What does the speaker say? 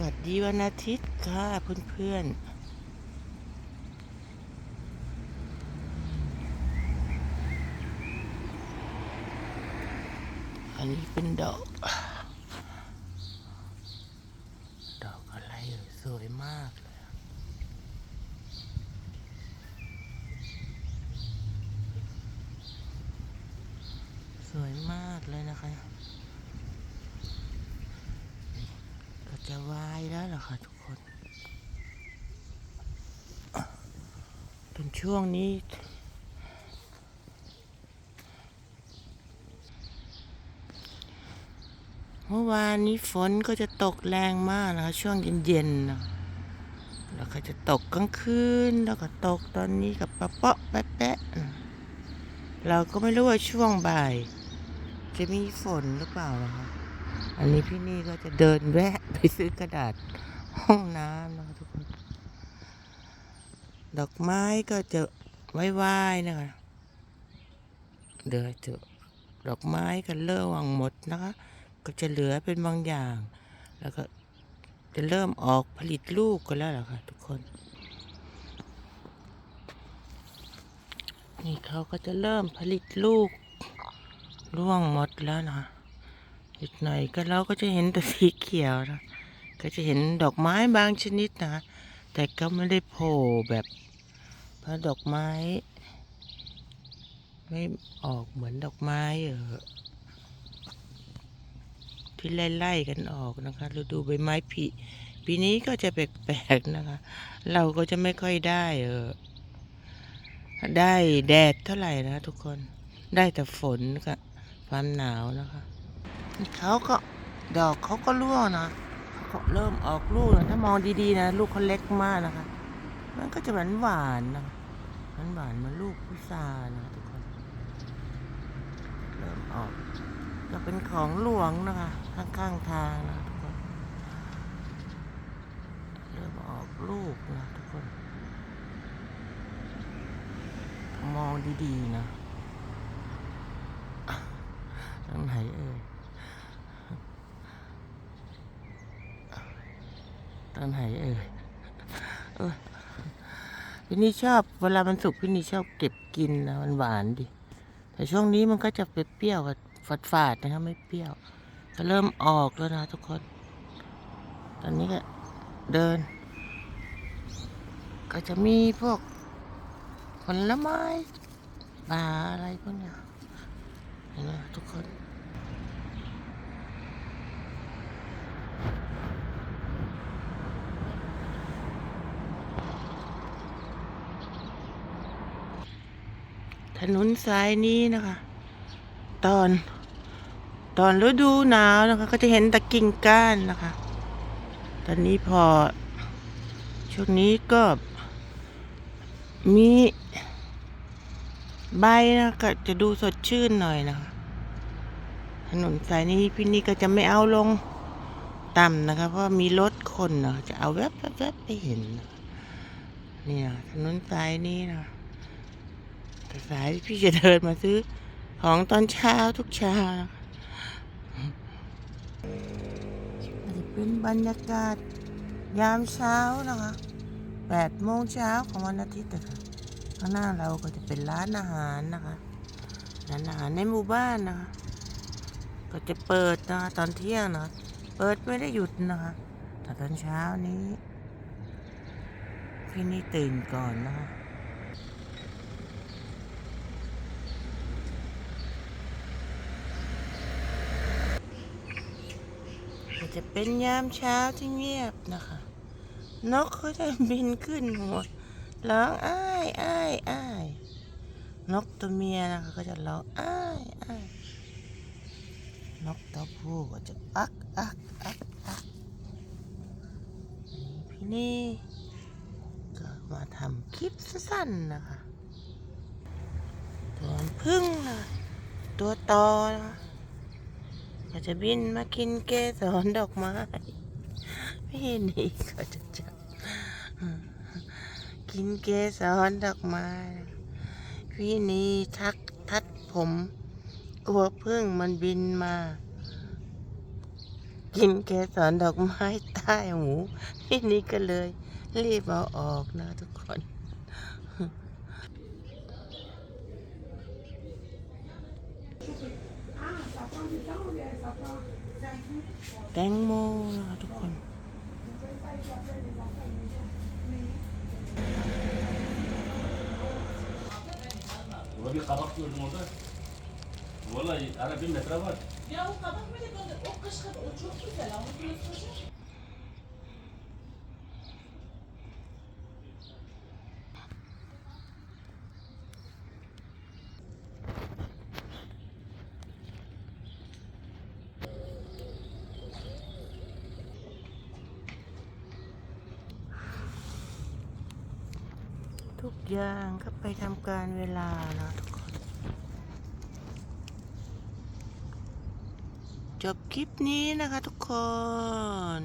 วัสดีวันอาทิตย์ค่ะเพื่อนๆอันนี้เป็นดอก ดอกอะไรเอ่ยสวยมากเลย สวยมากเลยนะคะ ก็ จะวายแล้วเหรอคะทุกคน เป็นช่วงนี้ เมื่อวานนี้ฝนก็จะตกแรงมากนะคะ ช่วงเย็นๆนะแล้วก็จะตกกลางคืน แล้วก็ตกตอนนี้กับปะเปาะแปะๆนะเราก็ไม่รู้ว่าช่วงบ่าย จะมีฝนหรือเปล่านะคะ อันนี้พี่นี่ก็จะเดินแวะไปซื้อกระดาษห้องน้ำนะคะทุกคน ดอกไม้ก็จะไหว้ๆนะคะเดี๋ยวจะดอกไม้กันเริ่มวางหมดนะคะ ก็จะเหลือเป็นบางอย่าง แล้วก็จะเริ่มออกผลิตลูกกันแล้วล่ะค่ะทุกคน นี่เขาก็จะเริ่มผลิตลูกร่วงหมดแล้วนะคะ อีกหน่อยก็เราก็จะเห็นแต่สีเขียวนะก็จะเห็นดอกไม้บางชนิดนะ แต่ก็ไม่ได้โผล่แบบเพราะดอกไม้ ไม่ออกเหมือนดอกไม้เออที่ไล่ๆกันออกนะคะฤดูใบไม้ผลิปีนี้ก็จะแปลกๆนะคะ เราก็จะไม่ค่อยได้เออได้แดดเท่าไหร่นะทุกคนได้แต่ฝนกับความหนาวนะคะ เขาก็ดอกเขาก็ร่วงนะเขาก็เริ่มออกลูกนะถ้ามองดีๆนะลูกเขาเล็กมากนะคะ มันก็จะหวานหวานนะหวานหวานมันลูกพุทรานะทุกคน เริ่มออกก็เป็นของหลวงนะคะข้างๆทางนะทุกคน เริ่มออกลูกนะทุกคน มองดีๆนะตรงไหนเอ่ย ตอนไหนเอ่ยเอพี่นี่ชอบเวลามันสุกพี่นี่ชอบเก็บกินนะมันหวานดิ แต่ช่วงนี้มันก็จะเปรี้ยวฝาดฝาดนะครับไม่เปรี้ยวก็เริ่มออกแล้วนะทุกคน ตอนนี้ก็เดิน ก็จะมีพวกผลไม้ปลาอะไรพวกเนี้ยเห็นไหมทุกคน ถนนสายนี้นะคะ ตอน ตอนฤดูหนาวนะคะ ก็จะเห็นตะกิ่งก้านนะคะ ตอนนี้พอ ช่วงนี้ก็มีใบนะก็จะดูสดชื่นหน่อยนะคะ ถนนสายนี้พี่นี่ก็จะไม่เอาลงต่ำนะคะ เพราะมีรถคนนะจะเอาแวบแวบไปเห็นนะคะนี่นะถนนสายนี้นะ แต่สายพี่จะเดินมาซื้อ ของตอนเช้าทุกเช้าอันนี้เป็นบรรยากาศยามเช้านะคะแปดโมงเช้าของวันอาทิตย์นะคะข้างหน้าเราก็จะเป็นร้านอาหารนะคะร้านอาหารในหมู่บ้านนะคะก็จะเปิดนะคะตอนเที่ยงนะเปิดไม่ได้หยุดนะคะแต่ตอนเช้านี้พี่นี่ตื่นก่อนนะคะ จะเป็นยามเช้าที่เงียบนะคะ นกเขาจะบินขึ้นหัวร้องอ้ายอ้ายอ้ายนกตัวเมียนะคะก็จะร้องอ้ายอ้ายนกตัวผู้ก็จะอักอักอักอักพี่นี่ก็มาทำคลิปสั้นๆนะคะ ตัวพึ่งนะตัวตอนะคะ ก็จะบินมากินเกสรดอกไม้พี่นี่ก็จะจับกินเกสรดอกไม้พี่นี่ทักทัดผม กลัวพึ่งมันบินมา กินเกสรดอกไม้ใต้หูทีนี้ก็เลยรีบเอาออกนะทุกคน แตงโมนะคะทุกคน Burada bir kabak gördüm orada. Vallahi ara bir metre var. Ya o kabak mı dedi กอย่างก็ไปทำการเวลานะทุกคน จบคลิปนี้นะคะทุกคน